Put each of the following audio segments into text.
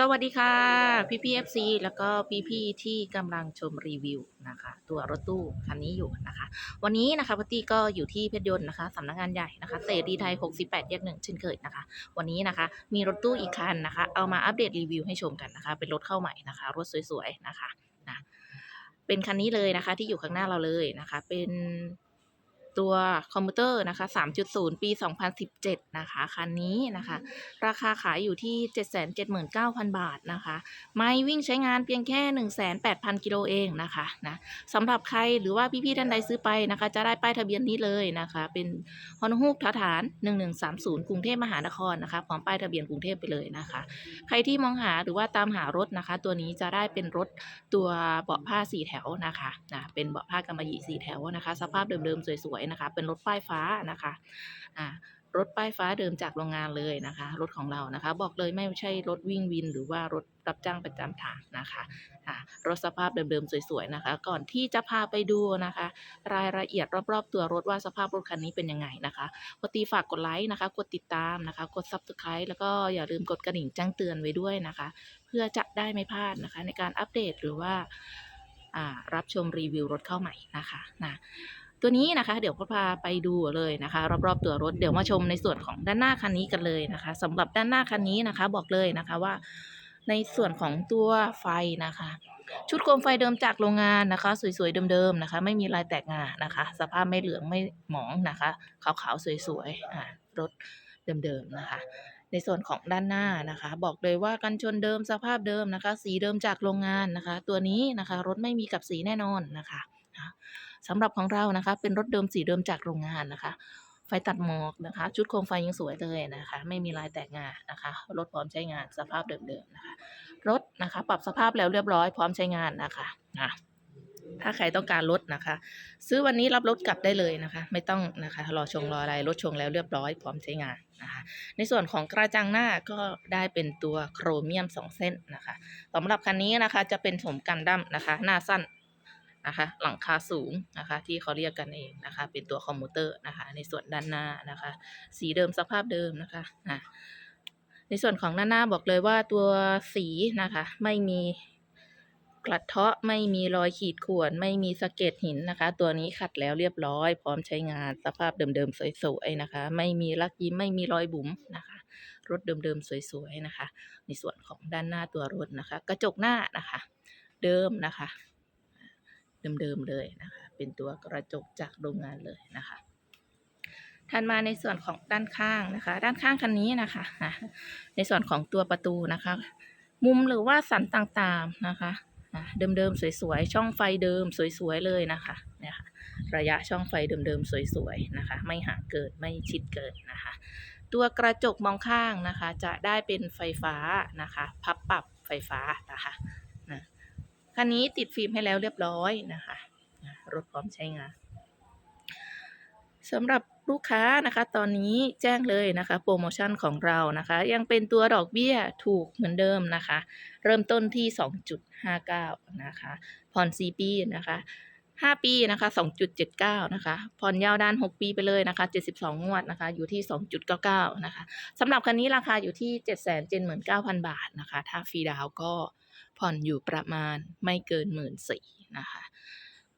สวัสดีค่ะ พี่พีเอฟซีแล้วก็พี่พี่ที่กำลังชมรีวิวนะคะ ตัวรถตู้คันนี้อยู่นะคะ วันนี้นะคะพัตตี้ก็อยู่ที่เพชรยนต์นะคะสำนักงานใหญ่นะคะเสรีไทย 68แยกหนึ่งเช่นเคยนะคะ วันนี้นะคะ มีรถตู้อีกคันนะคะ เอามาอัปเดตรีวิวให้ชมกันนะคะ เป็นรถเข้าใหม่นะคะ รถสวยๆนะคะนะเป็นคันนี้เลยนะคะ ที่อยู่ข้างหน้าเราเลยนะคะ เป็น ตัวคอมพิวเตอร์นะคะ 3.0 ปี 2017 นะคะ คันนี้นะคะ ราคาขายอยู่ที่ 779,000 บาทนะคะ ไม่วิ่งใช้งานเพียงแค่ 18,000 กิโลเองนะคะนะสำหรับใครหรือว่าพี่ๆท่านใดซื้อไปนะคะ จะได้ป้ายทะเบียนนี้เลยนะคะ เป็นฮอนฮูกทฐาน 1130 กรุงเทพมหานครนะคะพร้อมป้ายทะเบียนกรุงเทพไปเลยนะคะ ใครที่มองหาหรือว่าตามหารถนะคะ ตัวนี้จะได้เป็นรถตัวเบาะผ้าสีแถวนะคะนะเป็นเบาะผ้ากำมะหยี่สีแถวนะคะ สภาพเดิมๆสวยๆนะคะ เป็นรถป้ายฟ้านะคะอ่ารถป้ายฟ้าเดิมจากโรงงานเลยนะคะ รถของเรานะคะ บอกเลยไม่ใช่รถวิ่งวิน หรือว่ารถรับจ้างประจำทางนะคะรถสภาพเดิมๆสวยๆนะคะ ก่อนที่จะพาไปดูนะคะ รายละเอียดรอบๆ ตัวรถว่าสภาพรถคันนี้เป็นยังไงนะคะปกติฝากกดไลค์นะคะ กดติดตามนะคะ กด subscribe แล้วก็อย่าลืมกดกระดิ่งแจ้งเตือนไว้ด้วยนะคะ เพื่อจะได้ไม่พลาดนะคะ ในการอัปเดตหรือว่าอ่ารับชมรีวิวรถเข้าใหม่นะคะนะ ตัวนี้นะคะ เดี๋ยวก็พาไปดูเลยนะคะ รอบๆตัวรถเดี๋ยวมาชมในส่วนของด้านหน้าคันนี้กันเลยนะคะสำหรับด้านหน้าคันนี้นะคะ บอกเลยนะคะว่า ในส่วนของตัวไฟนะคะ ชุดโคมไฟเดิมจากโรงงานนะคะ สวยๆเดิมๆนะคะ ไม่มีลายแตกงานะคะ สภาพไม่เหลืองไม่หมองนะคะขาวๆสวยๆอ่ารถเดิมๆนะคะในส่วนของด้านหน้านะคะ บอกเลยว่ากันชนเดิมสภาพเดิมนะคะ สีเดิมจากโรงงานนะคะ ตัวนี้นะคะ รถไม่มีกับสีแน่นอนนะคะ สำหรับของเรานะคะ เป็นรถเดิมสีเดิมจากโรงงานนะคะ ไฟตัดหมอกนะคะ ชุดโคมไฟยังสวยเลยนะคะ ไม่มีลายแตกงานะคะ รถพร้อมใช้งานสภาพเดิมๆนะคะ รถนะคะ ปรับสภาพแล้วเรียบร้อยพร้อมใช้งานนะคะนะถ้าใครต้องการรถนะคะ ซื้อวันนี้รับรถกลับได้เลยนะคะ ไม่ต้องนะคะรอชงรออะไรรถชงแล้วเรียบร้อยพร้อมใช้งานนะคะ ในส่วนของกระจังหน้าก็ได้เป็นตัวโครเมียม 2 เส้นนะคะสำหรับคันนี้นะคะจะเป็นสมกันดั้มนะคะ หน้าสั้น นะคะ หลังคาสูงนะคะ ที่เขาเรียกกันเองนะคะ เป็นตัวคอมพิวเตอร์นะคะ ในส่วนด้านหน้านะคะ สีเดิมสภาพเดิมนะคะอะในส่วนของด้านหน้าบอกเลยว่าตัวสีนะคะ ไม่มีกระเทาะไม่มีรอยขีดข่วน ไม่มีสะเก็ดหินนะคะ ตัวนี้ขัดแล้วเรียบร้อย พร้อมใช้งานสภาพเดิมๆสวยๆนะคะ ไม่มีลักยิ้มไม่มีรอยบุ๋มนะคะ รถเดิมๆสวยๆนะคะ ในส่วนของด้านหน้าตัวรถนะคะ กระจกหน้านะคะ เดิมนะคะ เดิมๆเลยนะคะ เป็นตัวกระจกจากโรงงานเลยนะคะถัดมาในส่วนของด้านข้างนะคะ ด้านข้างคันนี้นะคะ ในส่วนของตัวประตูนะคะ มุมหรือว่าสันต่างๆนะคะเดิมๆสวยๆช่องไฟเดิมสวยๆเลยนะคะเนี่ยค่ะระยะช่องไฟเดิมๆสวยๆนะคะ ไม่ห่างเกินไม่ชิดเกินนะคะ ตัวกระจกมองข้างนะคะ จะได้เป็นไฟฟ้านะคะ พับปรับไฟฟ้านะคะ คันนี้ติดฟิล์มให้แล้วเรียบร้อยนะคะรถพร้อมใช้งานสำหรับลูกค้านะคะ ตอนนี้แจ้งเลยนะคะ โปรโมชั่นของเรานะคะ ยังเป็นตัวดอกเบี้ยถูกเหมือนเดิมนะคะ เริ่มต้นที่ 2.59 นะคะผ่อน4ปีนะคะ5 ปีนะคะ 2.79 นะคะ ผ่อนยาวด้าน 6 ปีไปเลยนะคะ 72 งวดนะคะ อยู่ที่ 2.99 นะคะสำหรับคันนี้ราคาอยู่ที่ 779,000 บาทนะคะ ถ้าฟรีดาวก็ ผ่อนอยู่ประมาณไม่เกินหมื่นสี่นะคะ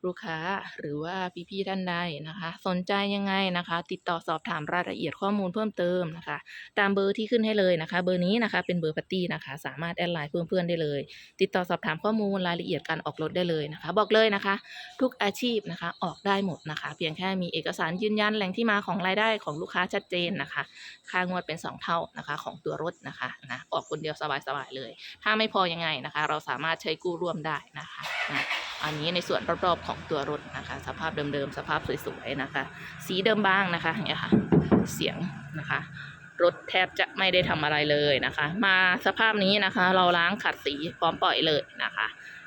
ลูกค้าหรือว่าพี่ๆท่านใดนะคะ สนใจยังไงนะคะ ติดต่อสอบถามรายละเอียดข้อมูลเพิ่มเติมนะคะ ตามเบอร์ที่ขึ้นให้เลยนะคะ เบอร์นี้นะคะเป็นเบอร์ปาร์ตี้นะคะ สามารถแอดไลน์เพื่อนๆได้เลย ติดต่อสอบถามข้อมูลรายละเอียดการออกรถได้เลยนะคะ บอกเลยนะคะ ทุกอาชีพนะคะออกได้หมดนะคะ เพียงแค่มีเอกสารยืนยันแหล่งที่มาของรายได้ของลูกค้าชัดเจนนะคะ ค่างวดเป็น 2 เท่านะคะของตัวรถนะคะนะออกคนเดียวสบายๆเลย ถ้าไม่พอยังไงนะคะ เราสามารถใช้กู้ร่วมได้นะคะนะอันนี้ในส่วนรอบๆของตัวรถนะคะ สภาพเดิมๆสภาพสวยๆนะคะ สีเดิมบ้างนะคะอย่างเงี้ยค่ะเสียงนะคะรถแทบจะไม่ได้ทำอะไรเลยนะคะ มาสภาพนี้นะคะ เราล้างขัดสีพร้อมปล่อยเลยนะคะ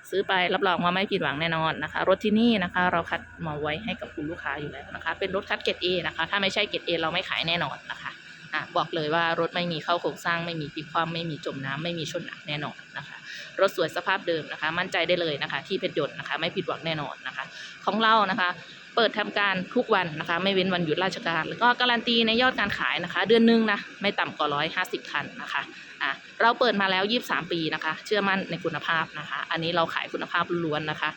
ซื้อไปรับรองว่าไม่ผิดหวังแน่นอนนะคะ รถที่นี่นะคะ เราคัดมาไว้ให้กับคุณลูกค้าอยู่แล้วนะคะ เป็นรถคัดเกรดเอนะคะ ถ้าไม่ใช่เกรดเอเราไม่ขายแน่นอนนะคะอะบอกเลยว่ารถไม่มีเข้าโครงสร้างไม่มีพลิกคว่ำไม่มีจมน้ำไม่มีชนหนักแน่นอนนะคะ รถสวยสภาพเดิมนะคะ มั่นใจได้เลยนะคะ ที่เพชรยนต์นะคะ ไม่ผิดหวังแน่นอนนะคะ ของเรานะคะ เปิดทำการทุกวันนะคะ ไม่เว้นวันหยุดราชการ แล้วก็การันตีในยอดการขายนะคะ เดือนหนึงนะไม่ต่ำกว่าร้อยห้าสิบคันนะคะอะเราเปิดมาแล้วยี่สามปีนะคะ เชื่อมั่นในคุณภาพนะคะ อันนี้เราขายคุณภาพล้วนนะคะ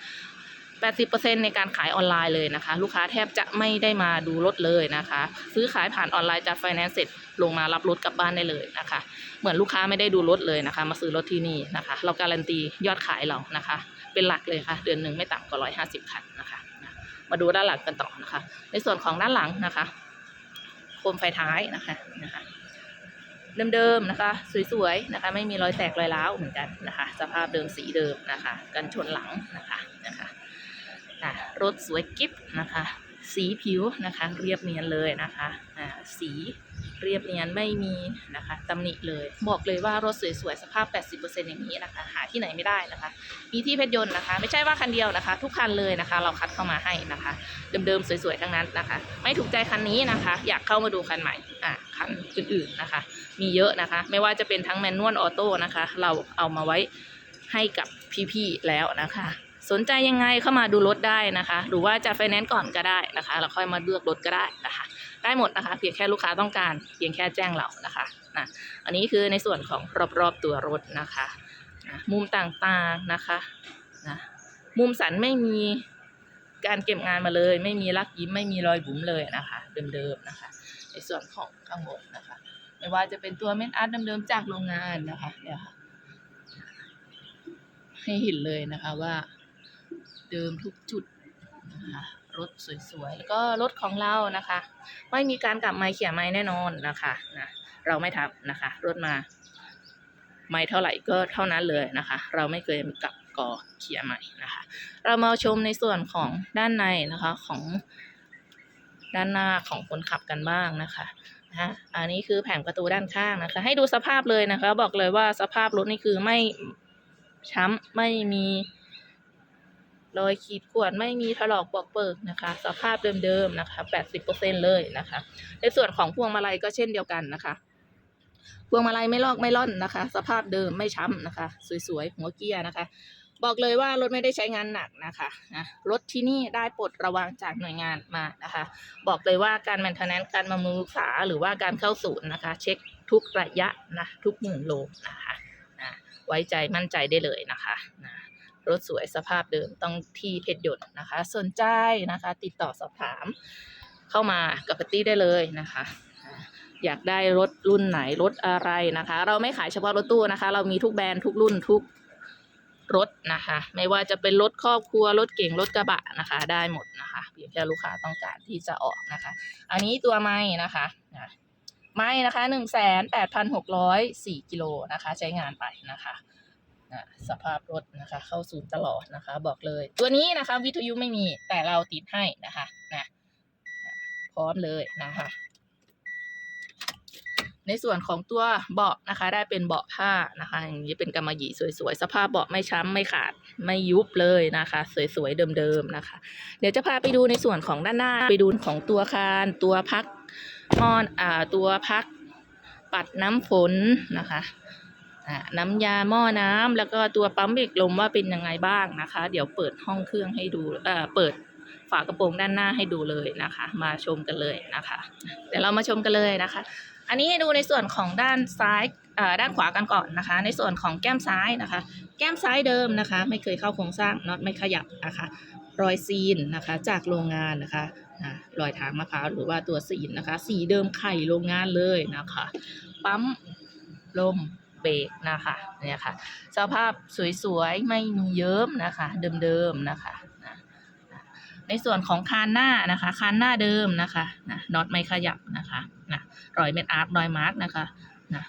80%ในการขายออนไลน์เลยนะคะ ลูกค้าแทบจะไม่ได้มาดูรถเลยนะคะ ซื้อขายผ่านออนไลน์จากไฟแนนซ์เสร็จลงมารับรถกลับบ้านได้เลยนะคะ เหมือนลูกค้าไม่ได้ดูรถเลยนะคะ มาซื้อรถที่นี่นะคะ เราการันตียอดขายเรานะคะ เป็นหลักเลยค่ะ เดือนหนึ่งไม่ต่ำกว่า 150 คันนะคะนะมาดูด้านหลังกันต่อนะคะ ในส่วนของด้านหลังนะคะโคมไฟท้ายนะคะนะคะเดิมๆนะคะ สวยๆนะคะ ไม่มีรอยแตกรอยร้าวเหมือนกันนะคะ สภาพเดิมสีเดิมนะคะ กันชนหลังนะคะนะคะ่ะรถสวยกิ๊บนะคะ สีผิวนะคะ เรียบเนียนเลยนะคะอ่าสีเรียบเนียนไม่มีนะคะตำหนิเลย บอกเลยว่ารถสวยๆสภาพ 80%อย่างนี้นะคะ หาที่ไหนไม่ได้นะคะ มีที่เพชรยนต์นะคะ ไม่ใช่ว่าคันเดียวนะคะ ทุกคันเลยนะคะ เราคัดเข้ามาให้นะคะ เดิมๆสวยๆทั้งนั้นนะคะ ไม่ถูกใจคันนี้นะคะ อยากเข้ามาดูคันใหม่อะคันอื่นๆนะคะ มีเยอะนะคะ ไม่ว่าจะเป็นทั้งแมนนวลออโต้นะคะ เราเอามาไว้ให้กับพี่ๆแล้วนะคะ สนใจยังไงเข้ามาดูรถได้นะคะ หรือว่าจะไฟแนนซ์ก่อนก็ได้นะคะแล้วค่อยมาเลือกรถก็ได้นะคะ ได้หมดนะคะ เพียงแค่ลูกค้าต้องการเพียงแค่แจ้งเรานะคะนะอันนี้คือในส่วนของรอบๆตัวรถนะคะนะมุมต่างๆนะคะนะมุมสันไม่มีการเก็บงานมาเลย ไม่มีลักยิ้มไม่มีรอยบุ๋มเลยนะคะเดิมๆนะคะ ในส่วนของข้างบนนะคะ ไม่ว่าจะเป็นตัวเม็ดอาร์ตเดิมๆจากโรงงานนะคะเนี่ยค่ะให้เห็นเลยนะคะว่า เดิมทุกจุดนะคะรถสวยๆ แล้วก็รถของเรานะคะ ไม่มีการกลับไม้เขี่ยไม้แน่นอนนะคะนะเราไม่ทำนะคะ รถมา ไม้เท่าไหร่ก็เท่านั้นเลยนะคะ เราไม่เคยกลับก่อเขี่ยไม้นะคะ เรามาชมในส่วนของด้านในนะคะของด้านหน้าของคนขับกันบ้างนะคะนะอันนี้คือแผงประตูด้านข้างนะคะ ให้ดูสภาพเลยนะคะ บอกเลยว่าสภาพรถนี่คือไม่ช้ำไม่มี รอยขีดข่วนไม่มีถลอกปอกเปิกนะคะ สภาพเดิมๆนะคะ 80%เลยนะคะ ในส่วนของพวงมาลัยก็เช่นเดียวกันนะคะพวงมาลัยไม่ลอกไม่ล่อนนะคะ สภาพเดิมไม่ช้ำนะคะ สวยๆ หัวเกียร์นะคะ บอกเลยว่ารถไม่ได้ใช้งานหนักนะคะนะรถที่นี่ได้ปลดระวางจากหน่วยงานมานะคะ บอกเลยว่าการแมนเทนแนนการบำรุงรักษาหรือว่าการเข้าศูนย์นะคะ เช็คทุกระยะนะทุกหมื่นโลนะคะนะไว้ใจมั่นใจได้เลยนะคะนะ รถสวยสภาพเดิมต้องที่เพชรยนต์นะคะ สนใจนะคะ ติดต่อสอบถาม เข้ามากับปตี้ได้เลยนะคะ อยากได้รถรุ่นไหนรถอะไรนะคะ เราไม่ขายเฉพาะรถตู้นะคะ เรามีทุกแบรนด์ทุกรุ่นทุกรถนะคะ ไม่ว่าจะเป็นรถครอบครัวรถเก่งรถกระบะนะคะ ได้หมดนะคะเพียงแค่ลูกค้าต้องการที่จะออกนะคะ อันนี้ตัวไม้นะคะไม้นะคะหนึ่งแสนแปดพันหกร้อยสี่กิโลนะคะ ใช้งานไปนะคะ สภาพรถนะคะ เข้าศูนย์ตลอดนะคะ บอกเลย ตัวนี้นะคะ วิทยุไม่มีแต่เราติดให้นะคะนะพร้อมเลยนะคะ ในส่วนของตัวเบาะนะคะ ได้เป็นเบาะผ้านะคะ อย่างนี้เป็นกำมะหยี่สวยๆสภาพเบาะไม่ช้ำไม่ขาดไม่ยุบเลยนะคะ สวยๆเดิมๆนะคะ เดี๋ยวจะพาไปดูในส่วนของด้านหน้าไปดูของตัวคานตัวพักมอนอ่าตัวพักปัดน้ำฝนนะคะ น้ำยาหม้อน้ำแล้วก็ตัวปั๊มเบรกลมว่าเป็นยังไงบ้างนะคะ เดี๋ยวเปิดห้องเครื่องให้ดูเอ่อเปิดฝากระโปรงด้านหน้าให้ดูเลยนะคะ มาชมกันเลยนะคะ เดี๋ยวเรามาชมกันเลยนะคะ อันนี้ให้ดูในส่วนของด้านซ้ายเอ่อด้านขวากันก่อนนะคะ ในส่วนของแก้มซ้ายนะคะ แก้มซ้ายเดิมนะคะ ไม่เคยเข้าโครงสร้างน็อตไม่ขยับนะคะรอยซีนนะคะจากโรงงานนะคะอ่ารอยทางมะพร้าวหรือว่าตัวซีนนะคะ สีเดิมไข่โรงงานเลยนะคะ ปั๊มลม เบรกนะคะเนี่ยค่ะ สภาพสวยๆ ไม่มีเยิ้มนะคะ เดิมๆนะคะในส่วนของคานหน้านะคะ คานหน้าเดิมนะคะนะน็อตไม่ขยับนะคะนะรอยเม็ดอาร์ครอยมาร์กนะคะนะ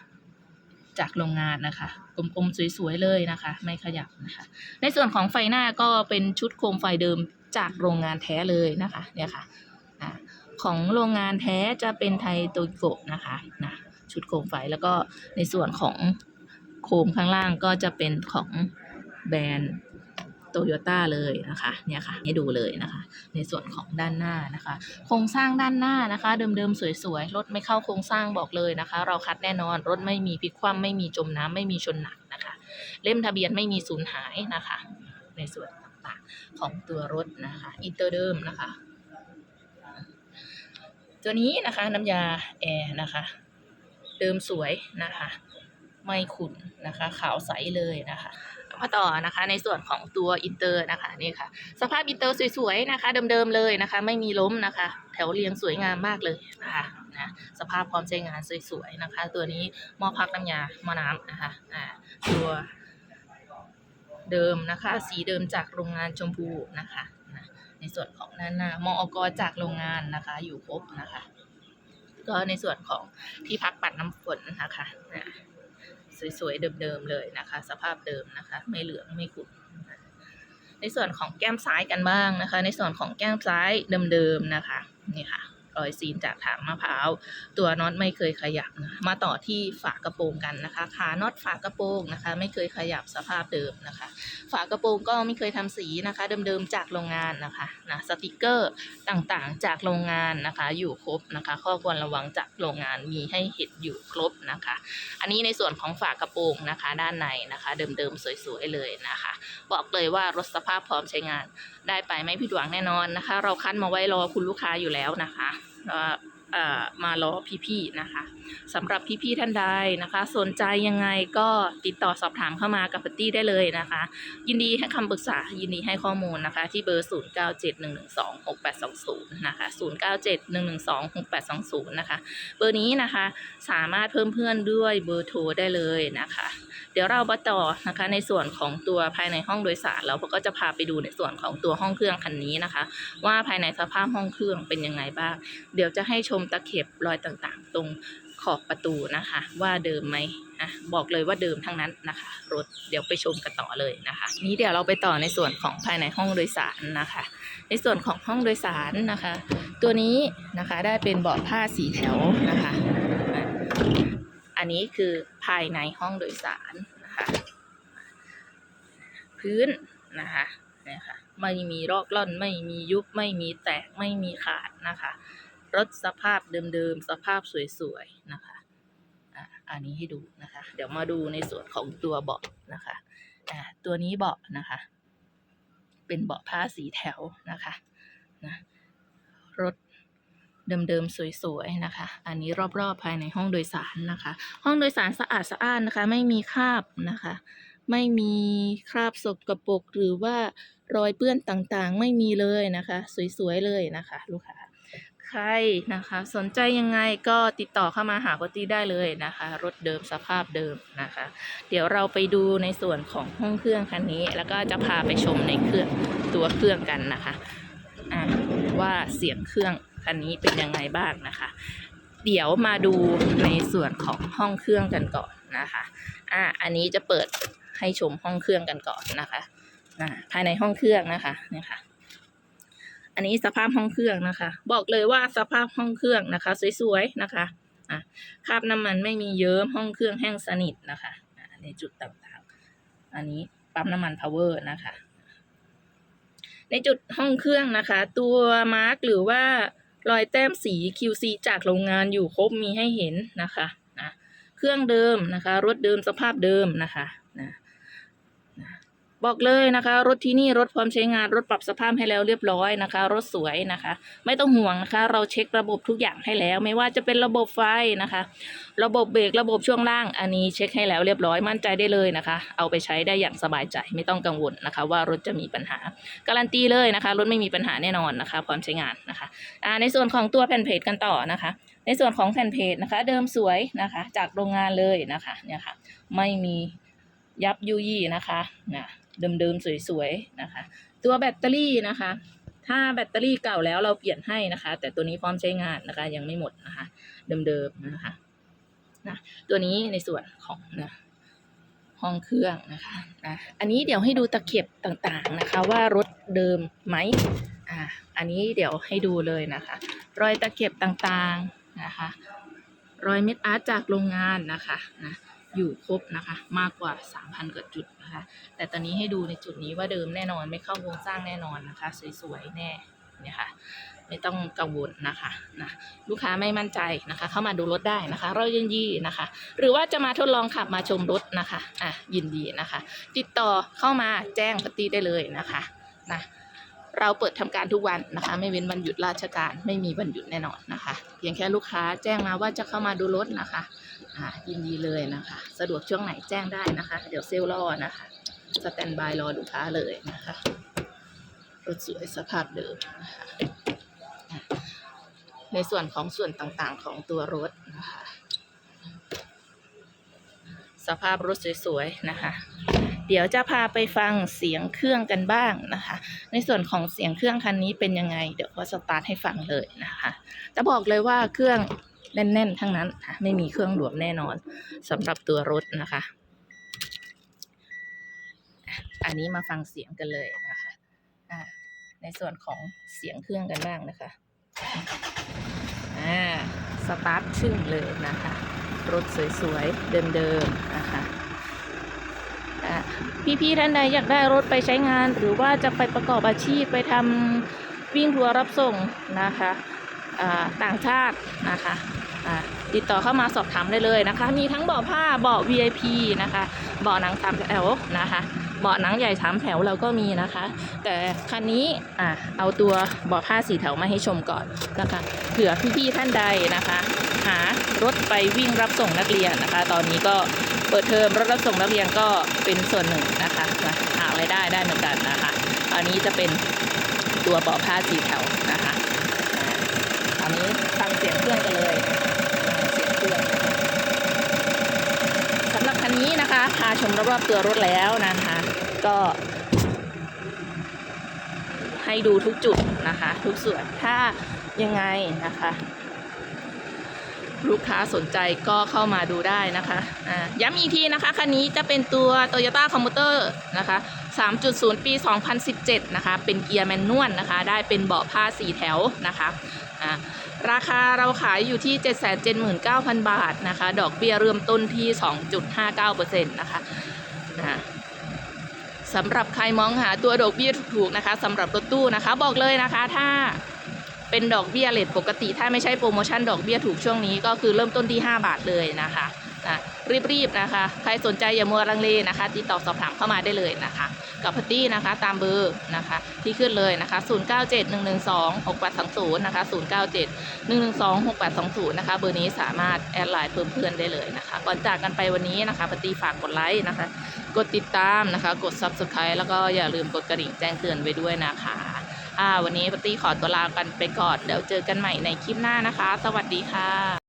จากโรงงานนะคะ กลมๆ สวยๆ เลยนะคะ ไม่ขยับนะคะ ในส่วนของไฟหน้าก็เป็นชุดโคมไฟเดิมจากโรงงานแท้เลยนะคะเนี่ยค่ะของโรงงานแท้จะเป็นไทโตโกะนะคะนะ ชุดโคมไฟแล้วก็ในส่วนของโคมข้างล่างก็จะเป็นของแบรนด์โตโยต้าเลยนะคะเนี่ยค่ะให้ดูเลยนะคะ ในส่วนของด้านหน้านะคะ โครงสร้างด้านหน้านะคะ เดิมๆสวยๆรถไม่เข้าโครงสร้างบอกเลยนะคะ เราคัดแน่นอนรถไม่มีพลิกคว่ำไม่มีจมน้ำไม่มีชนหนักนะคะ เล่มทะเบียนไม่มีสูญหายนะคะ ในส่วนต่างๆของตัวรถนะคะอินเตอร์เดิมนะคะ ตัวนี้นะคะน้ำยาแอร์นะคะ เดิมสวยนะคะ ไม่ขุ่นนะคะ ขาวใสเลยนะคะมาต่อนะคะในส่วนของตัวอินเตอร์นะคะนี่ค่ะ สภาพอินเตอร์สวยๆนะคะเดิมๆเลยนะคะ ไม่มีล้มนะคะ แถวเรียงสวยงามมากเลยนะคะนะสภาพพร้อมใช้งานสวยๆนะคะ ตัวนี้หม้อพักน้ำยาหม้อน้ำนะคะอ่าตัวเดิมนะคะ สีเดิมจากโรงงานชมพูนะคะ ในส่วนของด้านหน้ามอกจากโรงงานนะคะ อยู่ครบนะคะ ก็ในส่วนของที่พักปัดน้ำฝนนะคะสวยๆเดิมๆเลยนะคะ สภาพเดิมนะคะ ไม่เหลืองไม่ขุ่นในส่วนของแก้มซ้ายกันบ้างนะคะ ในส่วนของแก้มซ้ายเดิมๆนะคะนี่ค่ะ รอยซีนจากถางมะพร้าว ตัวน็อตไม่เคยขยับนะมาต่อที่ฝากระโปรงกันนะคะขาน็อตฝากระโปรงนะคะ ไม่เคยขยับสภาพเดิมนะคะ ฝากระโปรงก็ไม่เคยทำสีนะคะ เดิมๆจากโรงงานนะคะนะสติกเกอร์ต่างๆจากโรงงานนะคะ อยู่ครบนะคะ ข้อควรระวังจากโรงงานมีให้เห็นอยู่ครบนะคะ อันนี้ในส่วนของฝากระโปรงนะคะ ด้านในนะคะ เดิมๆสวยๆเลยนะคะ บอกเลยว่ารถสภาพพร้อมใช้งาน ได้ไปไม่ผิดหวังแน่นอนนะคะ เราคัดมาไว้รอคุณลูกค้าอยู่แล้วนะคะ มารอพี่ๆนะคะสำหรับพี่ๆท่านใดนะคะ สนใจยังไงก็ติดต่อสอบถามเข้ามากับปตี้ได้เลยนะคะ ยินดีให้คำปรึกษายินดีให้ข้อมูลนะคะ ที่เบอร์ 0971126820 นะคะ 0971126820 นะคะ เบอร์นี้นะคะสามารถเพิ่มเพื่อนด้วยเบอร์โทรได้เลยนะคะ เดี๋ยวเรามาต่อนะคะในส่วนของตัวภายในห้องโดยสารแล้วก็จะพาไปดูในส่วนของตัวห้องเครื่องคันนี้นะคะ ว่าภายในสภาพห้องเครื่องเป็นยังไงบ้าง เดี๋ยวจะให้ชมตะเข็บรอยต่างๆ ตรงขอบประตูนะคะ ว่าเดิมไหมอะบอกเลยว่าเดิมทั้งนั้นนะคะรถเดี๋ยวไปชมกันต่อเลยนะคะ นี้เดี๋ยวเราไปต่อในส่วนของภายในห้องโดยสารนะคะ ในส่วนของห้องโดยสารนะคะ ตัวนี้นะคะได้เป็นเบาะผ้าสีแถวนะคะ นนี้คือภายในห้องโดยสารนะคะ พื้นนะคะเนี่ยค่ะไม่มีรอกล่อนไม่มียุบไม่มีแตกไม่มีขาดนะคะรถสภาพเดิมๆ สภาพสวยๆนะคะอะอันนี้ให้ดูนะคะ เดี๋ยวมาดูในส่วนของตัวเบาะนะคะอะตัวนี้เบาะนะคะ เป็นเบาะผ้าสีแถวนะคะนะรถ เดิมๆ สวยๆ นะคะ อันนี้รอบๆ ภายในห้องโดยสารนะคะ ห้องโดยสารสะอาดสะอ้านนะคะ ไม่มีคราบนะคะ ไม่มีคราบสกปรกหรือว่ารอยเปื้อนต่างๆ ไม่มีเลยนะคะ สวยๆ เลยนะคะ ลูกค้า ใครนะคะ สนใจยังไงก็ติดต่อเข้ามาหาปตีได้เลยนะคะ รถเดิมสภาพเดิมนะคะ เดี๋ยวเราไปดูในส่วนของห้องเครื่องคันนี้ แล้วก็จะพาไปชมในเครื่องตัวเครื่องกันนะคะะว่าเสียงเครื่อง คันนี้เป็นยังไงบ้างนะคะ เดี๋ยวมาดูในส่วนของห้องเครื่องกันก่อนนะคะอะอันนี้จะเปิดให้ชมห้องเครื่องกันก่อนนะคะอะภายในห้องเครื่องนะคะเนี่ยค่ะ อันนี้สภาพห้องเครื่องนะคะ บอกเลยว่าสภาพห้องเครื่องนะคะ สวยๆนะคะอะคราบน้ำมันไม่มีเยิ้มห้องเครื่องแห้งสนิทนะคะอะในจุดต่างๆ อันนี้ปั๊มน้ำมันพาวเวอร์นะคะ ในจุดห้องเครื่องนะคะ ตัวมาร์กหรือว่า รอยแต้มสี QC จากโรงงานอยู่ครบมีให้เห็นนะคะนะเครื่องเดิมนะคะ รถเดิมสภาพเดิมนะคะนะนะ บอกเลยนะคะ รถที่นี่รถพร้อมใช้งานรถปรับสภาพให้แล้วเรียบร้อยนะคะ รถสวยนะคะ ไม่ต้องห่วงนะคะ เราเช็คระบบทุกอย่างให้แล้ว ไม่ว่าจะเป็นระบบไฟนะคะ ระบบเบรกระบบช่วงล่างอันนี้เช็คให้แล้วเรียบร้อยมั่นใจได้เลยนะคะ เอาไปใช้ได้อย่างสบายใจไม่ต้องกังวลนะคะ ว่ารถจะมีปัญหา การันตีเลยนะคะ รถไม่มีปัญหาแน่นอนนะคะพร้อมใช้งานนะคะอ่าในส่วนของตัวแผ่นเพจกันต่อนะคะ ในส่วนของแผ่นเพจนะคะ เดิมสวยนะคะ จากโรงงานเลยนะคะเนี่ยค่ะไม่มียับยุยี่นะคะนะ เดิมๆสวยๆนะคะ ตัวแบตเตอรี่นะคะ ถ้าแบตเตอรี่เก่าแล้วเราเปลี่ยนให้นะคะ แต่ตัวนี้พร้อมใช้งานนะคะ ยังไม่หมดนะคะ เดิมๆนะคะนะตัวนี้ในส่วนของนะห้องเครื่องนะคะนะอันนี้เดี๋ยวให้ดูตะเข็บต่างๆนะคะ ว่ารถเดิมไหมอ่าอันนี้เดี๋ยวให้ดูเลยนะคะ รอยตะเข็บต่างๆนะคะ รอยเม็ดอาร์ตจากโรงงานนะคะนะ อยู่ครบนะคะ มากกว่า 3,000กว่าจุดนะคะ แต่ตอนนี้ให้ดูในจุดนี้ว่าเดิมแน่นอนไม่เข้าโครงสร้างแน่นอนนะคะ สวยๆแน่เนี่ยค่ะไม่ต้องกังวลนะคะนะลูกค้าไม่มั่นใจนะคะ เข้ามาดูรถได้นะคะ เรายินดีนะคะ หรือว่าจะมาทดลองขับมาชมรถนะคะอะยินดีนะคะ ติดต่อเข้ามาแจ้งปฏิได้เลยนะคะนะ เราเปิดทำการทุกวันนะคะ ไม่เว้นวันหยุดราชการไม่มีวันหยุดแน่นอนนะคะ เพียงแค่ลูกค้าแจ้งมาว่าจะเข้ามาดูรถนะคะอ่ายินดีเลยนะคะ สะดวกช่วงไหนแจ้งได้นะคะ เดี๋ยวเซลล์รอนะคะสแตนบายรอลูกค้าเลยนะคะรถสวยสภาพเดิมนะคะในส่วนของส่วนต่างๆของตัวรถนะคะ สภาพรถสวยๆนะคะ เดี๋ยวจะพาไปฟังเสียงเครื่องกันบ้างนะคะ ในส่วนของเสียงเครื่องคันนี้เป็นยังไง เดี๋ยวก็สตาร์ทให้ฟังเลยนะคะจะบอกเลยว่าเครื่องแน่นๆ ทั้งนั้นค่ะไม่มีเครื่องหลวมแน่นอนสำหรับตัวรถนะคะ อันนี้มาฟังเสียงกันเลยนะคะในส่วนของเสียงเครื่องกันบ้างนะคะอ่าสตาร์ทชึ่งเลยนะคะ รถสวยๆ เดิมๆนะคะ พี่ๆท่านใดอยากได้รถไปใช้งาน หรือว่าจะไปประกอบอาชีพไปทำวิ่งทัวร์รับส่งนะคะอ่าต่างชาตินะคะอ่าติดต่อเข้ามาสอบถามได้เลยนะคะ มีทั้งเบาะผ้าเบาะ VIP นะคะเบาะหนังสามแถวนะคะ เบาะหนังใหญ่สามแถวเราก็มีนะคะ แต่คันนี้อะเอาตัวเบาะผ้าสีแถวมาให้ชมก่อนนะคะเผื่อพี่ๆท่านใดนะคะ หารถไปวิ่งรับส่งนักเรียนนะคะ ตอนนี้ก็เปิดเทอมรถรับส่งนักเรียนก็เป็นส่วนหนึ่งนะคะมาหารายได้ได้เหมือนกันนะคะอันนี้จะเป็นตัวเบาะผ้าสีแถวนะคะอันนี้ฟังเสียงเครื่องกันเลยเสียงเครื่องสำหรับคันนี้นะคะพาชมรอบๆตัวรถแล้วนะคะ ก็ให้ดูทุกจุดนะคะ ทุกส่วนถ้ายังไงนะคะ ลูกค้าสนใจก็เข้ามาดูได้นะคะอ่าย้ำอีกทีนะคะ คันนี้จะเป็นตัว Toyota c o m m u t e r นะคะ 3.0 ปี 2017 นะคะ เป็นเกียร์แมนนวลนะคะ ได้เป็นเบาะผ้าสีแถวนะคะอ่าราคาเราขายอยู่ที่ 779,000 บาทนะคะ ดอกเบี้ยเริ่มต้นที่ 2.59%นะคะอ่า สำหรับใครมองหาตัวดอกเบี้ยถูกๆนะคะสำหรับรถตู้นะคะ บอกเลยนะคะ ถ้าเป็นดอกเบี้ยเลทปกติ ถ้าไม่ใช่โปรโมชั่นดอกเบี้ยถูกช่วงนี้ก็คือเริ่มต้นที่ 5 บาทเลยนะคะนะรีบๆนะคะ ใครสนใจอย่ามัวลังเลนะคะ ติดต่อสอบถามเข้ามาได้เลยนะคะ กับพัตตี้นะคะตามเบอร์นะคะ ที่ขึ้นเลยนะคะ 0971126820 นะคะ 0971126820 นะคะ เบอร์นี้สามารถแอดไลน์เพิ่มเพื่อนได้เลยนะคะ ก่อนจากกันไปวันนี้นะคะพัตตี้ฝากกดไลค์นะคะ กดติดตามนะคะ กด subscribe แล้วก็อย่าลืมกดกระดิ่งแจ้งเตือนไว้ด้วยนะคะอ่าวันนี้ปาร์ตี้ขอตัวลากันไปก่อน เดี๋ยวเจอกันใหม่ในคลิปหน้านะคะ สวัสดีค่ะ